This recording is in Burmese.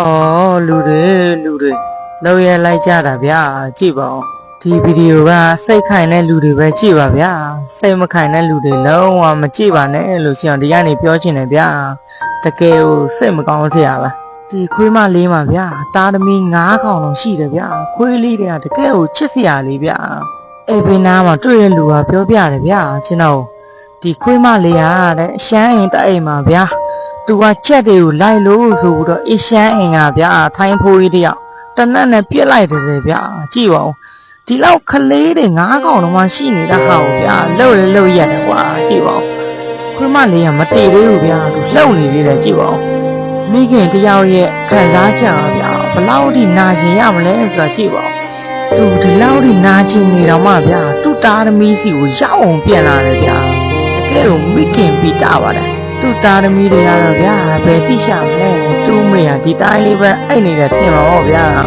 အော်လူတွေလူတွေလောက်ရလိုက်ကြတာဗျာကြည့်ပါဦးဒီဗီဒီယိုကစိတ်ခိုင်တဲ့လူတွေပဲကြည့်ပါဗျာစိတ်မခိုင်တဲ့လူတွေလုံးဝမကြည့်ပါနဲ့လို့ရှင်ဒီကနေပြောချင်တယ်ဗျာတကယ်ကိုစိတ်မကောင်းစရာပါဒီခွေးမလေးမှာဗျာတားသမီ9ခေါင်လုံးရှိတယ်ဗျာခွေးလေးတွေကတကယ်ကိုချစ်စရာလေးဗျာအဲ့ဘင်းနားမှာတွေ့တဲ့လူကပြောပြတယ်ဗျာကျွန်တော်ဒီခွေးမလေးကတဲ့အရှမ်းရင်တိုက်အိမ်မှာဗျာ သူကချက်တွေကိုလိုက်လို့ဆိုပြီးတော့အရှမ်းအင်ကဗျာထိုင်းဖိုးကြီးတယောက်တနက်နဲ့ပြစ်လိုက်တယ်လေဗျာကြည့်ပါဦးဒီလောက်ခလေးတွေငါးကောင်တော့မှရှိနေတာဟာကိုဗျာလှုပ်လေလှုပ်ရတယ်ကွာကြည့်ပါဦးခွေးမလေးကမတည်သေးဘူးဗျာသူလှုပ်နေသေးတယ်ကြည့်ပါဦးမိခင်တယောက်ရဲ့ခံစားချက်ပါဗျာဘလောက်ထိနာကျင်ရမလဲဆိုတာကြည့်ပါဦးသူဒီလောက်ထိနာကျင်နေတော့မှဗျာသူ့သားသမီးစီကိုရောက်အောင်ပြန်လာတယ်ဗျာတကယ်လို့မိခင်ပြီးတာပါတယ် သူ့သားသမီးတွေကတော့ဗျာဘယ်တိရှာမလဲသူ့မေကဒီတိုင်းလေးပဲအိတ်နေတယ်ထင်ပါတော့ဗျာ